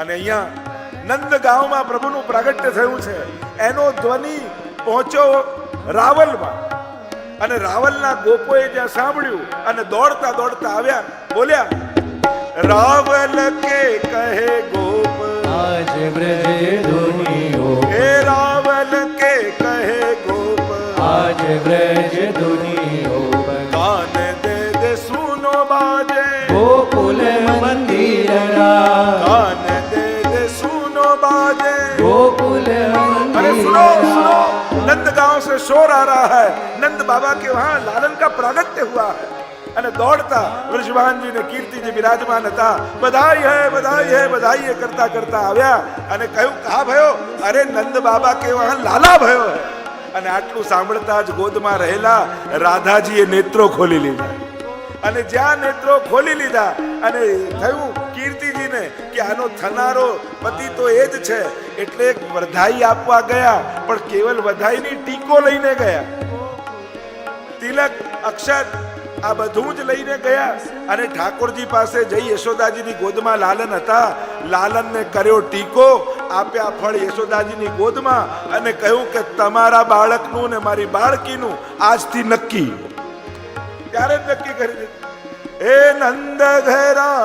અને અહીંયા નંદ ગામમાં પ્રભુનું પ્રાગટ્ય થયું છે. એનો ધ્વનિ પહોંચ્યો રાવલમાં. અને રાવલના ગોપોએ જ્યાં સાંભળ્યું અને દોડતા દોડતા આવ્યા બોલ્યા રાવલ કે કહે ગોપ? આજ બ્રજે ધુનિયો હે રાવલ કે કહે ગોપ? આજ બ્રજ ધુનિયો सुनो सुनो नंद गांव से शोर आ रहा है नंद बाबा के वहां लालन का प्रागट्य हुआ है અને દોડતા વૃષભાનજી ને કીર્તિજી બિરાજમાન હતા બધાઈ હે બધાઈ હે બધાઈ હે કરતા કરતા આવ્યા અને કહ્યું કા ભયો અરે નંદ બાબા કે વહાં લાલા ભયો હે અને આટલું સાંભળતા જ ગોદમાં રહેલા રાધાજીએ નેત્રો ખોલી લીધા અને જ્યાં નેત્રો ખોલી લીધા અને થયું કીર્તિજીને કે આનો થનારો પતિ તો એ જ છે. એટલે વધાઈ આપવા ગયા, પણ કેવલ વધાઈની ટીકો લઈને ગયા. તિલક, અક્ષર, આ બધું જ લઈને ગયા અને ઠાકોરજી પાસે જઈ યશોદાજીની ગોદમાં લાલન હતા. લાલનને કર્યો ટીકો, આપ્યા ફળ યશોદાજીની ગોદમાં અને કહ્યું કે તમારા બાળકનું ને મારી બાળકીનું આજથી નક્કી. ત્યારે જ નક્કી કરી દીધું. એ નંદ ઘેરા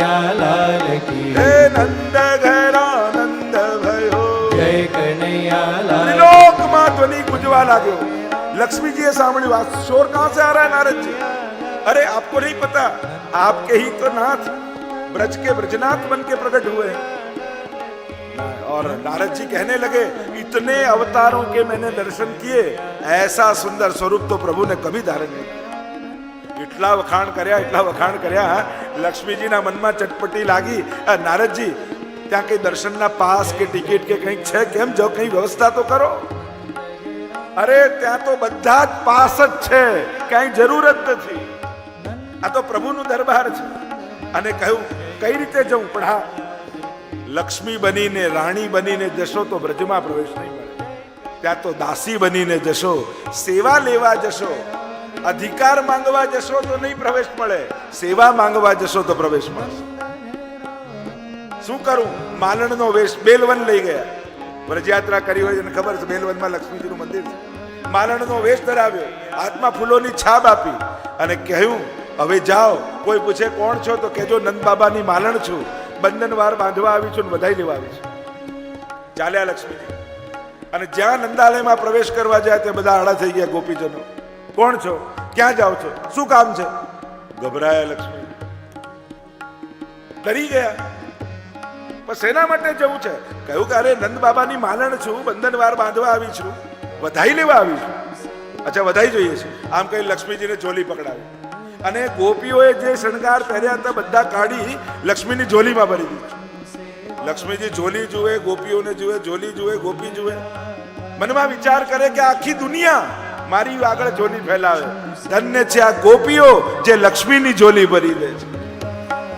लक्ष्मी जी की हे नंद गहरा कहाँ से आ रहा है नारद जी? अरे आपको नहीं पता आपके ही तो नाथ ब्रज के ब्रजनाथ बन के प्रकट हुए और नारद जी कहने लगे इतने अवतारों के मैंने दर्शन किए ऐसा सुंदर स्वरूप तो प्रभु ने कभी धारण नहीं किया। એટલા વખાણ કર્યા, એટલા વખાણ કર્યા લક્ષ્મીજીના મનમાં ચટપટી લાગી. નારદજી, ત્યાં કઈ દર્શનના પાસ કે ટિકિટ કે કંઈક છે? કેમ? જો કઈ વ્યવસ્થા તો કરો. અરે, ત્યાં તો બધા જ પાસ જ છે. કઈ જરૂર જ નથી. આ તો પ્રભુનું દરબાર છે. અને કહ્યું, કઈ રીતે જવું? પણ હા, લક્ષ્મી બનીને, રાણી બનીને જશો તો બ્રજમાં પ્રવેશ નહીં મળે. ત્યાં તો દાસી બનીને જશો, સેવા લેવા જશો. અધિકાર માંગવા જશો તો નહીં પ્રવેશ મળે, સેવા માંગવા જશો તો પ્રવેશ મળશે શું કરું? માલણનો વેશ બેલવન લઈ ગયા. વ્રજયાત્રા કરી હોય એને ખબર છે, બેલવનમાં લક્ષ્મીજીનું મંદિર છે. માલણનો વેશ ધરાવ્યો, હાથમાં ફૂલોની છાપ આપી અને કહ્યું, હવે જાઓ, કોઈ પૂછે કોણ છો તો કહેજો નંદ બાબાની માલણ છું. બંધનવાર બાંધવા આવી છું ને વધાઈ લેવા આવી છું. ચાલ્યા લક્ષ્મીજી. અને જ્યાં નંદાલયમાં પ્રવેશ કરવા જાય તે બધા આડા થઈ ગયા ગોપીજનો. કોણ છો? ક્યાં જાઓ છો? શું કામ છે? ગભરાયા લક્ષ્મી. ડરી ગયા. પણ શેના માટે જવું છે? કહ્યું કે અરે નંદ બાબાની માલણ છું, બંધનવાર બાંધવા આવી છું. વધાઈ લેવા આવી છું. અચ્છા, વધાઈ જોઈએ છે. આમ કહી લક્ષ્મીજીને ચોલી પકડાવી. અને ગોપીઓએ જે શણગાર પહેર્યા હતા બધા કાઢી લક્ષ્મીની ઝોલીમાં ભરી દીધી. લક્ષ્મીજી ઝોલી જુએ, ગોપીઓને જુએ ઝોલી જુએ, ગોપી જુએ. મનમાં વિચાર કરે કે આખી દુનિયા મારી આગળ જોલી ફેલાવે. ધન્ય છે આ ગોપીઓ જે લક્ષ્મીની ઝોલી ભરી દે છે.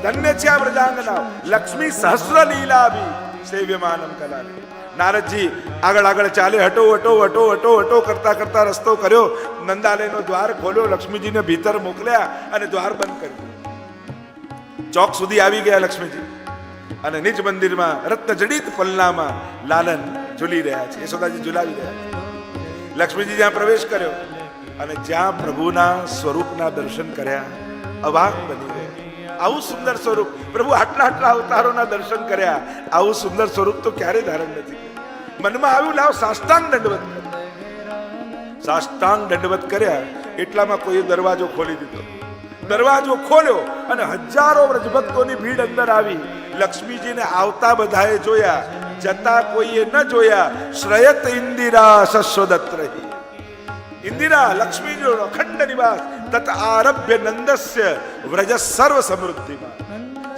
ધન્ય છે આ વ્રજાંગના લક્ષ્મી સહસ્ર લીલા આવી સેવ્યમાનમ કલાની. નારદજી, આગળ આગળ ચાલે, હટો હટો હટો હટો હટો કરતા કરતા રસ્તો કર્યો. નંદાલયનો દ્વાર ખોલ્યો, લક્ષ્મીજીને ભીતર મોકલ્યા અને દ્વાર બંધ કર્યું ચોક સુધી આવી ગયા લક્ષ્મીજી. અને નિજ મંદિરમાં રત્ન જડિત પલ્લામાં લાલન ઝૂલી રહ્યા છે. યશોદાજી ઝુલાવી રહ્યા છે. લક્ષ્મીજી જ્યાં પ્રવેશ કર્યો અને જ્યાં પ્રભુના સ્વરૂપના દર્શન કર્યા, અવાક બની ગયા. આવું સુંદર સ્વરૂપ. પ્રભુ આટલા આટલા અવતારોના દર્શન કર્યા. આવું સુંદર સ્વરૂપ તો ક્યારે ધારણ નથી મનમાં આવ્યું, લાવ સાષ્ટાંગ દંડવત. સાષ્ટાંગ દંડવત કર્યા, એટલામાં કોઈ દરવાજો ખોલી દીધો. દરવાજો ખોલ્યો અને હજારો વ્રજભક્તોની ભીડ અંદર આવી. લક્ષ્મીજીને આવતા બધાએ જોયા જતા કોઈએ ન જોયા, શ્રયત ઇન્દિરા શસ્વદત્ત રહી ઇન્દિરા લક્ષ્મીજીનો અખંડ નિવાસ, તત આરભ્ય નંદસ્ય, વ્રજ સર્વ સમૃદ્ધિમાં.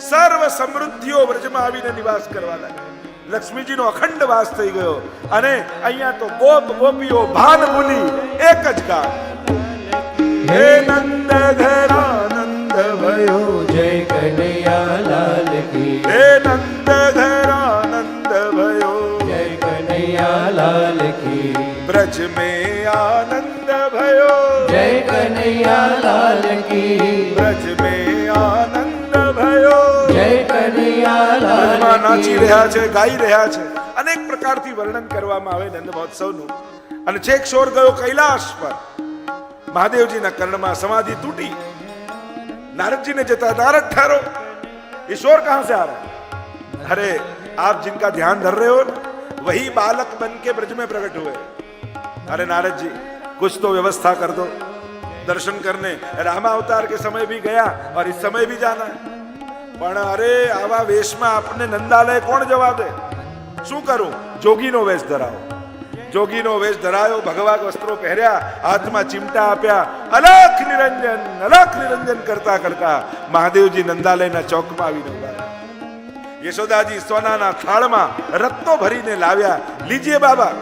સર્વ સમૃદ્ધિઓ વ્રજમાં આવીને નિવાસ કરવા લાગ્યા. લક્ષ્મીજીનો અખંડ વાસ થઈ ગયો અને અહીંયા તો ગોપ ગોપીઓ, ભાન ભૂલી એક જ ગાન હે નંદ ઘરા નંદ ભયો જય કનૈયા લાલ ब्रज में आनंद भयो જય કનૈયા લાલ કી ब्रज में आनंद भयो જય નાચી રહ્યા છે ગાઈ રહ્યા છે અનેક પ્રકારથી વર્ણન કરવામાં આવે નંદ મહોત્સવનું અને છેક શોર ગયો કૈલાશ પર મહાદેવજીના કર્ણમાં સમાધિ તૂટી नारद जी ने जताया नारद ठहरो ये शोर कहां से आ रहा है अरे आप जिनका ध्यान धर रहे हो ना, वही बालक बन के ब्रज में प्रकट हुए अरे नारद जी कुछ तो व्यवस्था कर दो दर्शन करने रामा अवतार के समय भी गया और इस समय भी जाना है પણ અરે આવા વેશમાં આપને નંદાલય કોણ જવા દે શું કરું જોગીનો વેશ ધરાવો જોગીનો વેશ ધરાયો ભગવા વસ્ત્રો પહેર્યા હાથમાં ચીમટા આપ્યા અલખ નિરંજન અલખ નિરંજન કરતા કરતા મહાદેવજી નંદાલયના ચોકમાં આવીને ઉભા રહ્યા. યશોદાજી સોનાના થાળમાં રત્નો ભરીને લાવ્યા લીજીએ બાબા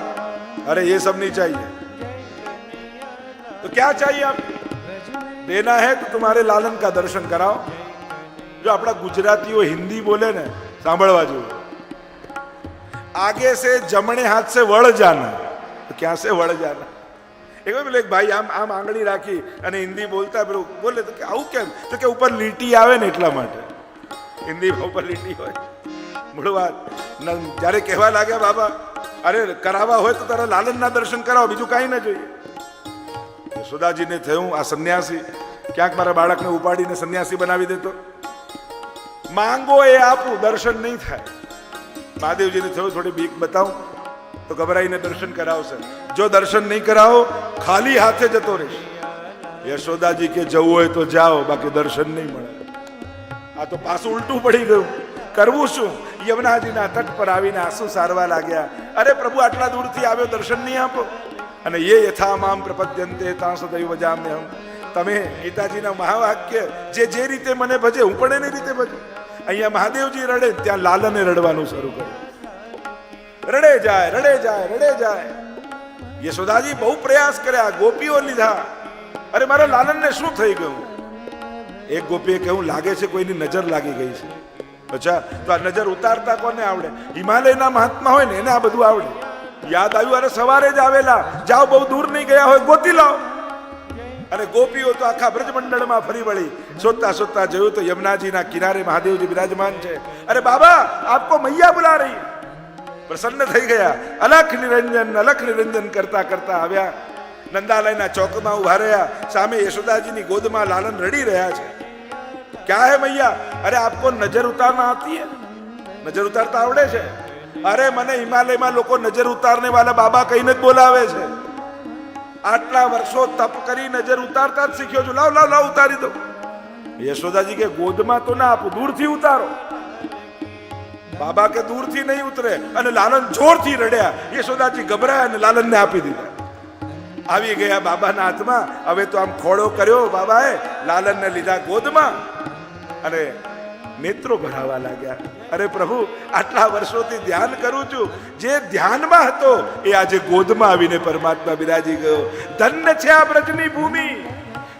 અરે ये सब नहीं चाहिए तो क्या चाहिए आप देना है तो तुम्हारे लालन का दर्शन कराओ જો આપણા ગુજરાતીઓ હિન્દી બોલે ને સાંભળવા જેવું आगे से जमणे हाथ से वड़ जाना तो क्या से वड़ जाना એક વાર પેલો એક ભાઈ આમ આમ આંગળી રાખી અને હિન્દી બોલતા પેલું બોલે તો કે આવું કેમ તો કે ઉપર લીટી આવે ને એટલા માટે હિન્દીમાં ઉપર લીટી હોય મૂળ વાત ન- જ્યારે કહેવા લાગ્યા બાબા અરે, કરાવવા હોય તો તારા લાલનના દર્શન કરાવો, બીજું કાંઈ ના જોઈએ. સુદાજીને થયું, આ સંન્યાસી. ક્યાંક મારા બાળકને ઉપાડીને સંન્યાસી બનાવી દેતો. માંગો એ આપું, દર્શન નહીં થાય. મહાદેવજીને થયું, થોડી બીક બતાવું. તો ગભરાઈને દર્શન કરાવશે. જો દર્શન નહીં કરાવો, ખાલી હાથે જતો રહીશ. યશોદાજી કે જવું હોય તો જાઓ, બાકી દર્શન નહીં મળે. આ તો પાછું ઉલટું પડી ગયું. કરવું શું? યમુનાજીના તટ પર આવીને આંસુ સારવા લાગ્યા. અરે પ્રભુ, આટલા દૂરથી આવ્યો દર્શન નહીં આપો. અને એ યથા મામ પ્રપદ્યંતે તાં સદૈવ જામ્ય તમે ગીતાજીના મહાવાક્ય જે જે રીતે મને ભજે, હું પણ એની રીતે ભજું. અહીંયા મહાદેવજી રડે, ત્યાં લાલને રડવાનું શરૂ કર્યું. રડે જાય રડે જાય રડે જાય. યશોદાજી બહુ પ્રયાસ કર્યા, ગોપીઓ લીધા. અરે મારા લાલનને શું થઈ ગયું? એક ગોપીએ કહ્યું, લાગે છે કોઈની નજર લાગી ગઈ છે. અચ્છા તો આ નજર ઉતારતા કોને આવડે? હિમાલયના મહાત્મા હોય ને, એને આ બધું આવડે. યાદ આવ્યું? અરે સવારે જ આવેલા. જાઓ, બહુ દૂર નહીં ગયા હોય, ગોતી લાવો અને ગોપીઓ તો આખા બ્રજમંડળમાં ફરી વળી. સોતા સોતા જોયું તો યમુનાજીના કિનારે મહાદેવજી બિરાજમાન છે. અરે બાબા, આપકો મૈયા બુલા રહી. પ્રસન્ન થઈ ગયા. અલખ નિરંજન અલખ નિરંજન કરતા કરતા આવ્યા. નંદાલયના ચોકમાં ઊભા રહ્યા. સામે યશોદાજીની ગોદમાં લાલન રડી રહ્યા છે. ક્યાં હે મૈયા અરે આપકો નજર ઉતારના આતી હે નજર ઉતારતા આવડે છે અરે મને હિમાલયમાં લોકો નજર ઉતારને વાલા બાબા કહીને જ બોલાવે છે આટલા વર્ષો તપ કરી નજર ઉતારતા જ શીખ્યો છું. લાવ લાવ લાવ, ઉતારી દો. યશોદાજી કે, ગોદમાં તો ના આપું, દૂરથી ઉતારો. બાબા કે, દૂરથી નહીં ઉતરે. અને લાલન જોરથી રડ્યા. યશોદાજી ગભરાયા અને લાલનને આપી દીધા. આવી ગયા બાબાના હાથમાં. હવે તો આમ ખોળો કર્યો બાબાએ. લાલનને લીધા ગોદમાં. અને નેત્રો ભરાવા લાગ્યા. અરે પ્રભુ, આટલા વર્ષોથી ધ્યાન કરું છું. જે ધ્યાનમાં હતો, એ આજે ગોદમાં આવીને પરમાત્મા બિરાજી ગયો. ધન્ય છે આ વ્રજની ભૂમિ.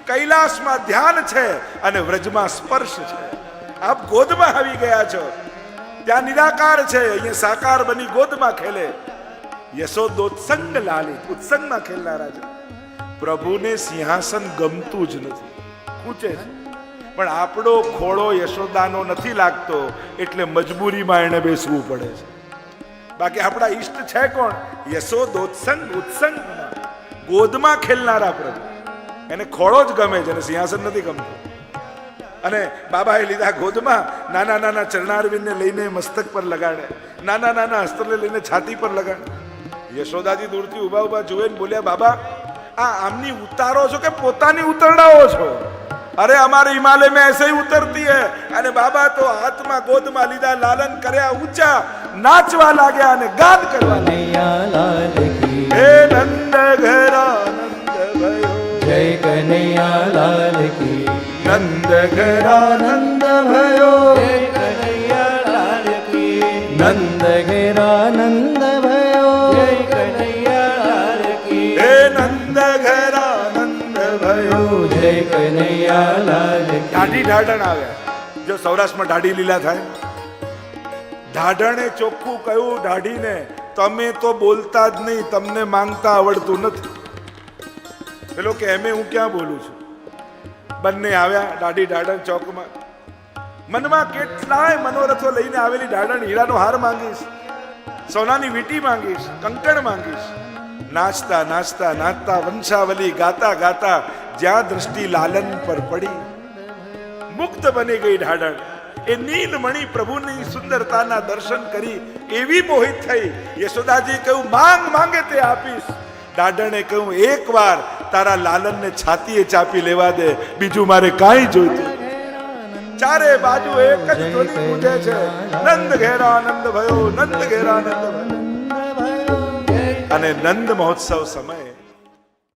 કૈલાસમાં ધ્યાન છે અને વ્રજમાં સ્પર્શ છે. આપ ગોદમાં આવી ગયા છો. ત્યાં નિરાકાર છે. અહીંયા સાકાર બની ગોદમાં ખેલે. યશોદોત્સંગ લાલી, ઉત્સંગમાં ખેલનારા છે. પ્રભુને સિંહાસન ગમતું જ નથી. ખૂચે છે. પણ આપણો ખોળો યશોદાનો નથી લાગતો એટલે મજબૂરીમાં એને બેસવું પડે છે. બાકી આપણા ઈષ્ટ છે કોણ? યશોદોત્સંગ ઉત્સંગ ગોદમાં ખેલનારા પ્રભુ. એને ખોળો જ ગમે છે અને સિંહાસન નથી ગમતું. અને બાબાએ લીધા ગોદમાં નાના નાના ચરણારવિંદને લઈને મસ્તક પર લગાડે. નાના નાના હસ્તને લઈને છાતી પર લગાડે. યશોદાજી દૂરથી ઊભા ઊભા જુએ ને બોલ્યા, બાબા, આ આમની ઉતારો છો કે પોતાની ઉતરડાઓ છો? અરે અમારે હિમાલય में ऐसे ही उतरती है અને બાબા તો હાથમાં ગોદમાં લીધા લાલન કર્યા ઊંચા નાચવા લાગ્યા અને ગાન કરવા લાગ્યા. કનૈયા લાલ કી હે નંદ ઘરા નંદ ભયો જય કનૈયા લાલ કી નંદ ઘરા નંદ ભયો જય કનૈયા લાલ કી નંદ ઘેરા નંદ ભયો જય કનૈયા લાલ કી હે નંદ ઘરા જો સૌરાષ્ટ્રમાં દાઢી લીલા થાય. ઢાઢણે ચોખ્ખું કહ્યું દાઢીને તમે તો બોલતા જ નહીં, તમને માંગતા આવડતું નથી. પેલો કે, એમે હું ક્યાં બોલું છું? બંને આવ્યા દાઢી ઢાઢણ ચોકમાં. મનમાં કેટલાય મનોરથો લઈને આવેલી દાઢણ હીરાનો હાર માંગીશ, સોનાની વીટી માંગીશ, કંકણ માંગીશ. નાચતા નાચતા નાચતા વંશાવલી ગાતા ગાતા જ્યાં દ્રષ્ટિ લાલન પર પડી, મુક્ત બની ગઈ ઢાઢણ. એ નીલમણિ પ્રભુની સુંદરતાના દર્શન કરી એવી મોહિત થઈ. યશોદાજી કહ્યું, માંગ માંગે તે આપીશ. ડાઢણે કહ્યું, એકવાર તારા લાલનને છાતીએ ચાપી લેવા દે. બીજું મારે કાંઈ જોઈતું ચારે બાજુ એક જ ધ્વનિ પૂજે છે. નંદ ઘેરા આનંદ ભયો, નંદ ઘેરા આનંદ અને નંદ મહોત્સવ સમયે